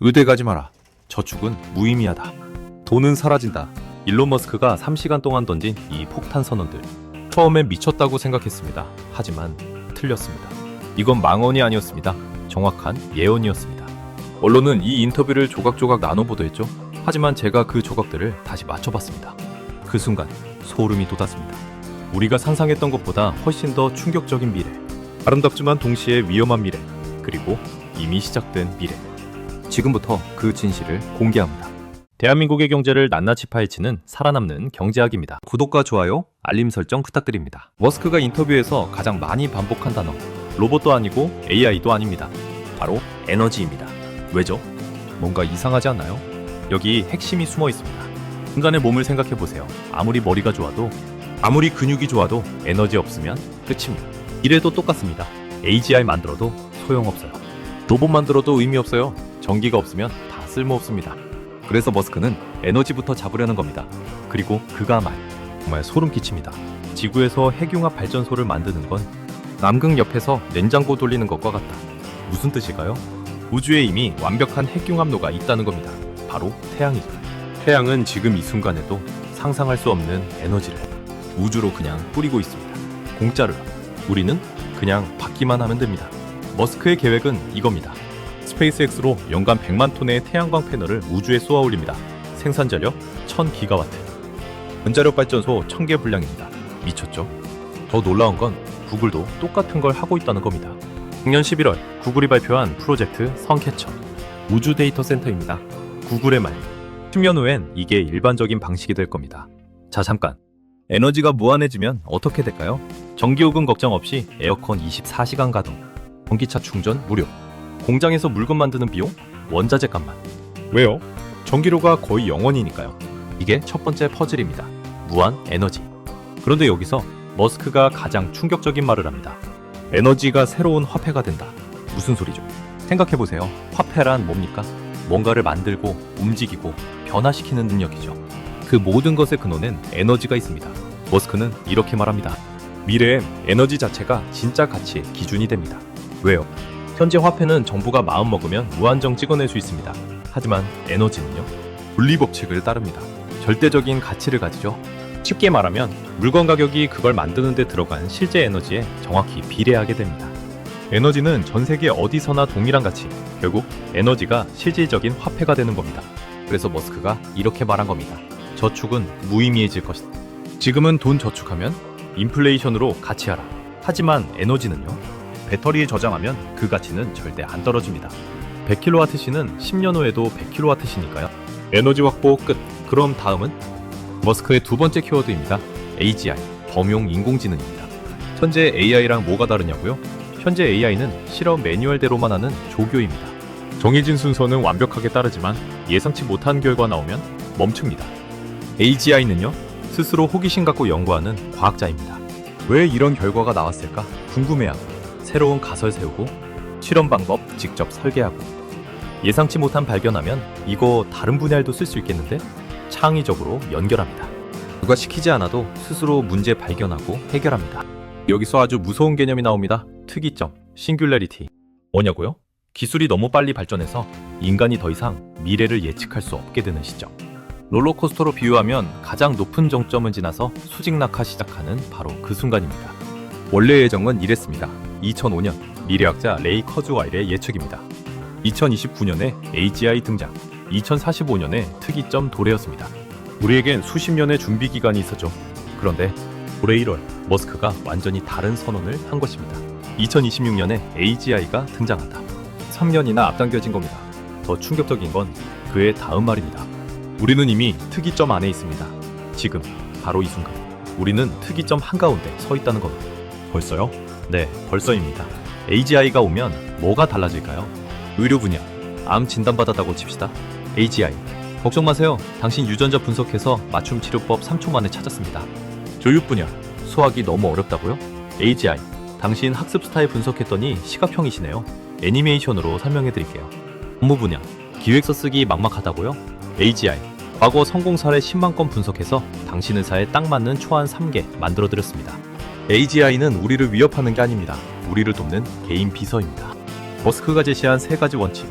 의대 가지 마라. 저축은 무의미하다. 돈은 사라진다. 일론 머스크가 3시간 동안 던진 이 폭탄 선언들. 처음엔 미쳤다고 생각했습니다. 하지만 틀렸습니다. 이건 망언이 아니었습니다. 정확한 예언이었습니다. 언론은 이 인터뷰를 조각조각 나눠 보도했죠. 하지만 제가 그 조각들을 다시 맞춰봤습니다. 그 순간 소름이 돋았습니다. 우리가 상상했던 것보다 훨씬 더 충격적인 미래. 아름답지만 동시에 위험한 미래. 그리고 이미 시작된 미래. 지금부터 그 진실을 공개합니다. 대한민국의 경제를 낱낱이 파헤치는 살아남는 경제학입니다. 구독과 좋아요, 알림 설정 부탁드립니다. 머스크가 인터뷰에서 가장 많이 반복한 단어, 로봇도 아니고 AI도 아닙니다. 바로 에너지입니다. 왜죠? 뭔가 이상하지 않나요? 여기 핵심이 숨어 있습니다. 인간의 몸을 생각해 보세요. 아무리 머리가 좋아도, 아무리 근육이 좋아도 에너지 없으면 끝입니다. 이래도 똑같습니다. AGI 만들어도 소용없어요. 로봇 만들어도 의미 없어요. 전기가 없으면 다 쓸모없습니다. 그래서 머스크는 에너지부터 잡으려는 겁니다. 그리고 그가 말 정말 소름 끼칩니다. 지구에서 핵융합 발전소를 만드는 건 남극 옆에서 냉장고 돌리는 것과 같다. 무슨 뜻일까요? 우주에 이미 완벽한 핵융합로가 있다는 겁니다. 바로 태양이죠. 태양은 지금 이 순간에도 상상할 수 없는 에너지를 우주로 그냥 뿌리고 있습니다. 공짜로요. 우리는 그냥 받기만 하면 됩니다. 머스크의 계획은 이겁니다. 스페이스X로 연간 100만 톤의 태양광 패널을 우주에 쏘아 올립니다. 생산 전력 1000기가와트. 원자력 발전소 1000개 분량입니다. 미쳤죠? 더 놀라운 건 구글도 똑같은 걸 하고 있다는 겁니다. 작년 11월 구글이 발표한 프로젝트 선캐쳐 우주 데이터 센터입니다. 구글의 말. 10년 후엔 이게 일반적인 방식이 될 겁니다. 자, 잠깐. 에너지가 무한해지면 어떻게 될까요? 전기요금 걱정 없이 에어컨 24시간 가동, 전기차 충전 무료, 공장에서 물건 만드는 비용 원자재 값만. 왜요? 전기료가 거의 0원이니까요. 이게 첫 번째 퍼즐입니다. 무한 에너지. 그런데 여기서 머스크가 가장 충격적인 말을 합니다. 에너지가 새로운 화폐가 된다. 무슨 소리죠? 생각해 보세요. 화폐란 뭡니까? 뭔가를 만들고 움직이고 변화시키는 능력이죠. 그 모든 것의 근원엔 에너지가 있습니다. 머스크는 이렇게 말합니다. 미래엔 에너지 자체가 진짜 가치의 기준이 됩니다. 왜요? 현재 화폐는 정부가 마음 먹으면 무한정 찍어낼 수 있습니다. 하지만 에너지는요? 분리법칙을 따릅니다. 절대적인 가치를 가지죠. 쉽게 말하면 물건 가격이 그걸 만드는 데 들어간 실제 에너지에 정확히 비례하게 됩니다. 에너지는 전 세계 어디서나 동일한 가치, 결국 에너지가 실질적인 화폐가 되는 겁니다. 그래서 머스크가 이렇게 말한 겁니다. 저축은 무의미해질 것이다. 지금은 돈 저축하면 인플레이션으로 가치하라. 하지만 에너지는요? 배터리에 저장하면 그 가치는 절대 안 떨어집니다. 100kWh는 10년 후에도 100kWh니까요. 에너지 확보 끝. 그럼 다음은 머스크의 두 번째 키워드입니다. AGI, 범용 인공지능입니다. 현재 AI랑 뭐가 다르냐고요? 현재 AI는 실험 매뉴얼대로만 하는 조교입니다. 정해진 순서는 완벽하게 따르지만 예상치 못한 결과 나오면 멈춥니다. AGI는요, 스스로 호기심 갖고 연구하는 과학자입니다. 왜 이런 결과가 나왔을까 궁금해하고 새로운 가설 세우고 실험 방법 직접 설계하고 예상치 못한 발견하면 이거 다른 분야에도 쓸 수 있겠는데 창의적으로 연결합니다. 누가 시키지 않아도 스스로 문제 발견하고 해결합니다. 여기서 아주 무서운 개념이 나옵니다. 특이점, 싱귤레리티. 뭐냐고요? 기술이 너무 빨리 발전해서 인간이 더 이상 미래를 예측할 수 없게 되는 시점. 롤러코스터로 비유하면 가장 높은 정점을 지나서 수직낙하 시작하는 바로 그 순간입니다. 원래 예정은 이랬습니다. 2005년 미래학자 레이 커즈와일의 예측입니다. 2029년에 AGI 등장, 2045년에 특이점 도래였습니다. 우리에겐 수십 년의 준비 기간이 있었죠. 그런데 올해 1월 머스크가 완전히 다른 선언을 한 것입니다. 2026년에 AGI가 등장한다. 3년이나 앞당겨진 겁니다. 더 충격적인 건 그의 다음 말입니다. 우리는 이미 특이점 안에 있습니다. 지금 바로 이 순간 우리는 특이점 한가운데 서 있다는 겁니다. 벌써요? 네, 벌써입니다. AGI가 오면 뭐가 달라질까요? 의료 분야, 암 진단받았다고 칩시다. AGI. 걱정 마세요. 당신 유전자 분석해서 맞춤 치료법 3초 만에 찾았습니다. 교육 분야, 수학이 너무 어렵다고요? AGI. 당신 학습 스타일 분석했더니 시각형이시네요. 애니메이션으로 설명해 드릴게요. 업무 분야, 기획서 쓰기 막막하다고요? AGI. 과거 성공 사례 10만 건 분석해서 당신 의사에 딱 맞는 초안 3개 만들어 드렸습니다. AGI는 우리를 위협하는 게 아닙니다. 우리를 돕는 개인 비서입니다. 머스크가 제시한 세 가지 원칙.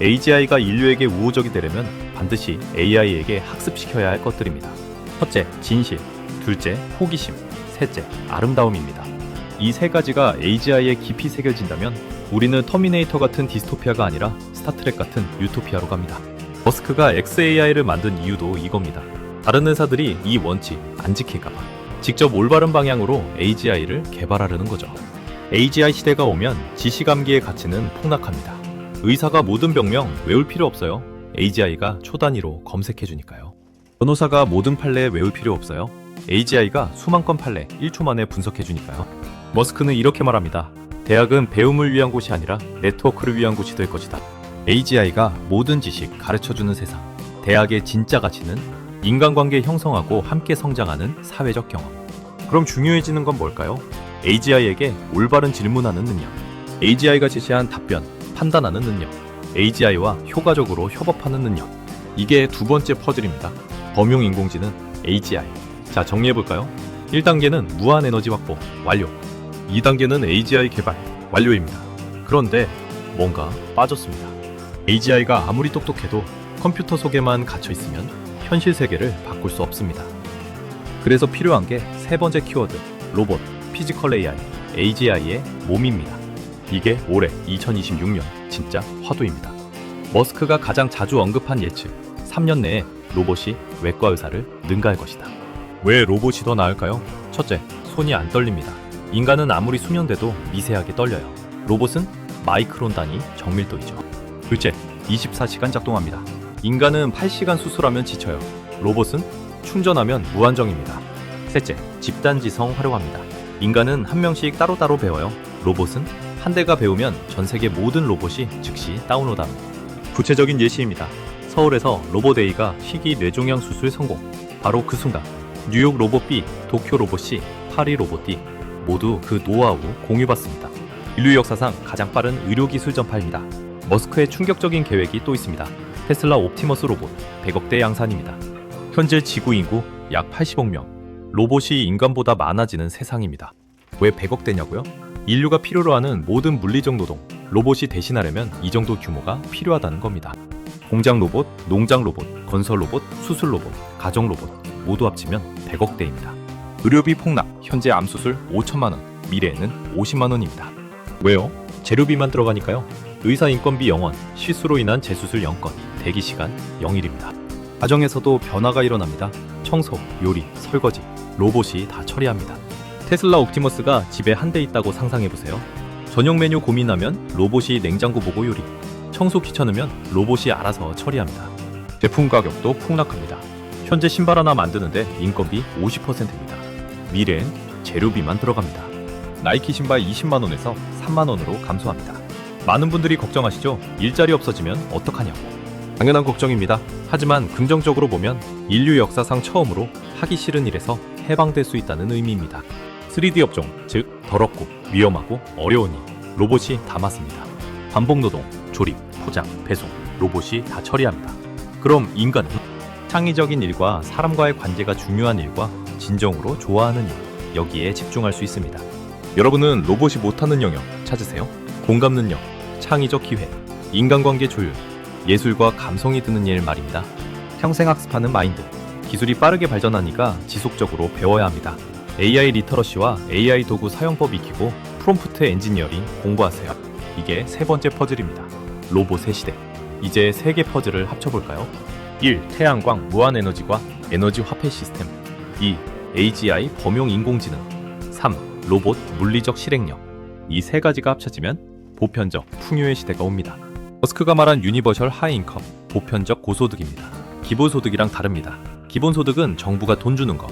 AGI가 인류에게 우호적이 되려면 반드시 AI에게 학습시켜야 할 것들입니다. 첫째, 진실. 둘째, 호기심. 셋째, 아름다움입니다. 이 세 가지가 AGI에 깊이 새겨진다면 우리는 터미네이터 같은 디스토피아가 아니라 스타트렉 같은 유토피아로 갑니다. 머스크가 XAI를 만든 이유도 이겁니다. 다른 회사들이 이 원칙 안 지킬까봐 직접 올바른 방향으로 AGI를 개발하려는 거죠. AGI 시대가 오면 지시감기의 가치는 폭락합니다. 의사가 모든 병명 외울 필요 없어요. AGI가 초단위로 검색해주니까요. 변호사가 모든 판례 외울 필요 없어요. AGI가 수만 건 판례 1초 만에 분석해주니까요. 머스크는 이렇게 말합니다. 대학은 배움을 위한 곳이 아니라 네트워크를 위한 곳이 될 것이다. AGI가 모든 지식 가르쳐주는 세상. 대학의 진짜 가치는 인간관계 형성하고 함께 성장하는 사회적 경험. 그럼 중요해지는 건 뭘까요? AGI에게 올바른 질문하는 능력. AGI가 제시한 답변, 판단하는 능력. AGI와 효과적으로 협업하는 능력. 이게 두 번째 퍼즐입니다. 범용 인공지능 AGI. 자, 정리해볼까요? 1단계는 무한 에너지 확보, 완료. 2단계는 AGI 개발, 완료입니다. 그런데 뭔가 빠졌습니다. AGI가 아무리 똑똑해도 컴퓨터 속에만 갇혀 있으면 현실 세계를 바꿀 수 없습니다. 그래서 필요한 게 세 번째 키워드, 로봇, 피지컬 AI, AGI의 몸입니다. 이게 올해 2026년 진짜 화두입니다. 머스크가 가장 자주 언급한 예측, 3년 내에 로봇이 외과 의사를 능가할 것이다. 왜 로봇이 더 나을까요? 첫째, 손이 안 떨립니다. 인간은 아무리 수면돼도 미세하게 떨려요. 로봇은 마이크론 단위 정밀도이죠. 둘째, 24시간 작동합니다. 인간은 8시간 수술하면 지쳐요. 로봇은 충전하면 무한정입니다. 셋째, 집단지성 활용합니다. 인간은 한 명씩 따로따로 배워요. 로봇은 한 대가 배우면 전 세계 모든 로봇이 즉시 다운로드합니다. 구체적인 예시입니다. 서울에서 로봇A가 희귀 뇌종양 수술 성공. 바로 그 순간 뉴욕 로봇 B, 도쿄 로봇 C, 파리 로봇 D 모두 그 노하우 공유받습니다. 인류 역사상 가장 빠른 의료기술 전파입니다. 머스크의 충격적인 계획이 또 있습니다. 테슬라 옵티머스 로봇 100억대 양산입니다. 현재 지구 인구 약 80억 명. 로봇이 인간보다 많아지는 세상입니다. 왜 100억대냐고요? 인류가 필요로 하는 모든 물리적 노동, 로봇이 대신하려면 이 정도 규모가 필요하다는 겁니다. 공장 로봇, 농장 로봇, 건설 로봇, 수술 로봇, 가정 로봇 모두 합치면 100억대입니다. 의료비 폭락, 현재 암수술 5천만 원, 미래에는 50만 원입니다. 왜요? 재료비만 들어가니까요. 의사 인건비 0원, 실수로 인한 재수술 0건, 대기 시간 0일입니다. 가정에서도 변화가 일어납니다. 청소, 요리, 설거지, 로봇이 다 처리합니다. 테슬라 옵티머스가 집에 한 대 있다고 상상해 보세요. 저녁 메뉴 고민하면 로봇이 냉장고 보고 요리. 청소 귀찮으면 로봇이 알아서 처리합니다. 제품 가격도 폭락합니다. 현재 신발 하나 만드는데 인건비 50%입니다. 미래엔 재료비만 들어갑니다. 나이키 신발 20만 원에서 3만 원으로 감소합니다. 많은 분들이 걱정하시죠? 일자리 없어지면 어떡하냐고. 당연한 걱정입니다. 하지만 긍정적으로 보면 인류 역사상 처음으로 하기 싫은 일에서 해방될 수 있다는 의미입니다. 3D 업종, 즉 더럽고 위험하고 어려운 일, 로봇이 다 맡습니다. 반복 노동, 조립, 포장, 배송, 로봇이 다 처리합니다. 그럼 인간은 창의적인 일과 사람과의 관계가 중요한 일과 진정으로 좋아하는 일, 여기에 집중할 수 있습니다. 여러분은 로봇이 못하는 영역 찾으세요? 공감 능력, 창의적 기회, 인간관계 조율, 예술과 감성이 드는 일 말입니다. 평생 학습하는 마인드, 기술이 빠르게 발전하니까 지속적으로 배워야 합니다. AI 리터러시와 AI 도구 사용법 익히고 프롬프트 엔지니어링 공부하세요. 이게 세 번째 퍼즐입니다. 로봇의 시대. 이제 세 개 퍼즐을 합쳐볼까요? 1. 태양광 무한 에너지과 에너지 화폐 시스템. 2. AGI 범용 인공지능. 3. 로봇 물리적 실행력. 이 세 가지가 합쳐지면 보편적 풍요의 시대가 옵니다. 머스크가 말한 유니버셜 하이인컴, 보편적 고소득입니다. 기본소득이랑 다릅니다. 기본소득은 정부가 돈 주는 거.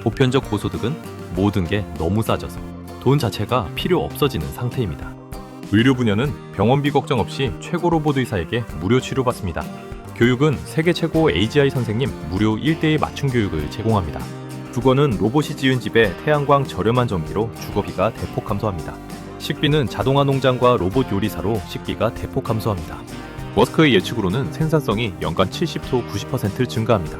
보편적 고소득은 모든 게 너무 싸져서 돈 자체가 필요 없어지는 상태입니다. 의료 분야는 병원비 걱정 없이 최고 로봇 의사에게 무료 치료받습니다. 교육은 세계 최고 AGI 선생님 무료 1대1 맞춤 교육을 제공합니다. 주거는 로봇이 지은 집에 태양광 저렴한 전기로 주거비가 대폭 감소합니다. 식비는 자동화 농장과 로봇 요리사로 식비가 대폭 감소합니다. 머스크의 예측으로는 생산성이 연간 70도 90% 증가합니다.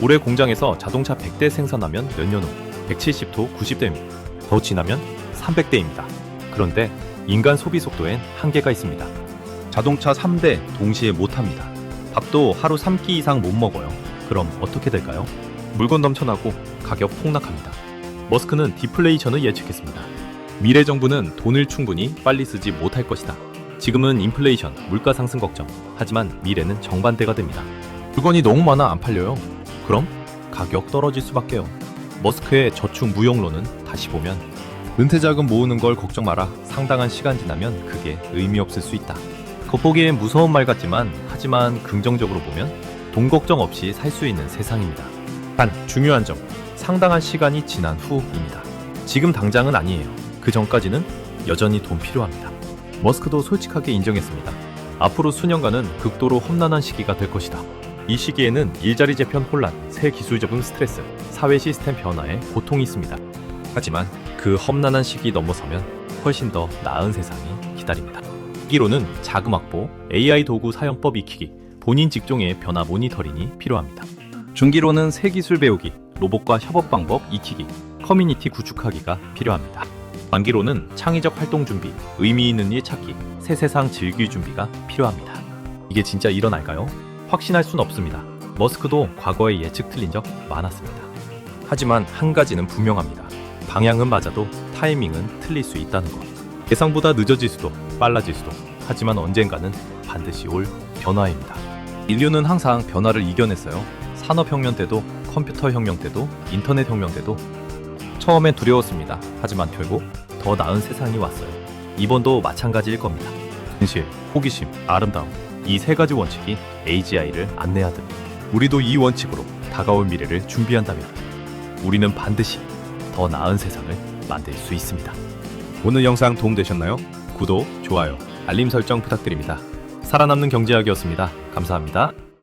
올해 공장에서 자동차 100대 생산하면 몇 년 후 170도 90대입니다. 더 지나면 300대입니다. 그런데 인간 소비 속도엔 한계가 있습니다. 자동차 3대 동시에 못 탑니다. 밥도 하루 3끼 이상 못 먹어요. 그럼 어떻게 될까요? 물건 넘쳐나고 가격 폭락합니다. 머스크는 디플레이션을 예측했습니다. 미래 정부는 돈을 충분히 빨리 쓰지 못할 것이다. 지금은 인플레이션, 물가 상승 걱정. 하지만 미래는 정반대가 됩니다. 물건이 너무 많아 안 팔려요. 그럼 가격 떨어질 수밖에요. 머스크의 저축 무용론은 다시 보면 은퇴 자금 모으는 걸 걱정 마라. 상당한 시간 지나면 그게 의미 없을 수 있다. 겉보기엔 무서운 말 같지만 하지만 긍정적으로 보면 돈 걱정 없이 살 수 있는 세상입니다. 단 중요한 점 상당한 시간이 지난 후입니다. 지금 당장은 아니에요. 그 전까지는 여전히 돈 필요합니다. 머스크도 솔직하게 인정했습니다. 앞으로 수년간은 극도로 험난한 시기가 될 것이다. 이 시기에는 일자리 재편 혼란, 새 기술 접근 스트레스, 사회 시스템 변화에 고통이 있습니다. 하지만 그 험난한 시기 넘어서면 훨씬 더 나은 세상이 기다립니다. 기로는 자금 확보, AI 도구 사용법 익히기, 본인 직종의 변화 모니터링이 필요합니다. 중기로는 새 기술 배우기, 로봇과 협업 방법 익히기, 커뮤니티 구축하기가 필요합니다. 만기로는 창의적 활동 준비, 의미 있는 일 찾기, 새 세상 즐길 준비가 필요합니다. 이게 진짜 일어날까요? 확신할 순 없습니다. 머스크도 과거에 예측 틀린 적 많았습니다. 하지만 한 가지는 분명합니다. 방향은 맞아도 타이밍은 틀릴 수 있다는 것. 예상보다 늦어질 수도 빨라질 수도 하지만 언젠가는 반드시 올 변화입니다. 인류는 항상 변화를 이겨냈어요. 산업혁명 때도 컴퓨터 혁명 때도 인터넷 혁명 때도 처음엔 두려웠습니다. 하지만 결국 더 나은 세상이 왔어요. 이번도 마찬가지일 겁니다. 진실, 호기심, 아름다움 이 세 가지 원칙이 AGI를 안내하듯 우리도 이 원칙으로 다가올 미래를 준비한다면 우리는 반드시 더 나은 세상을 만들 수 있습니다. 오늘 영상 도움되셨나요? 구독, 좋아요, 알림 설정 부탁드립니다. 살아남는 경제학이었습니다. 감사합니다.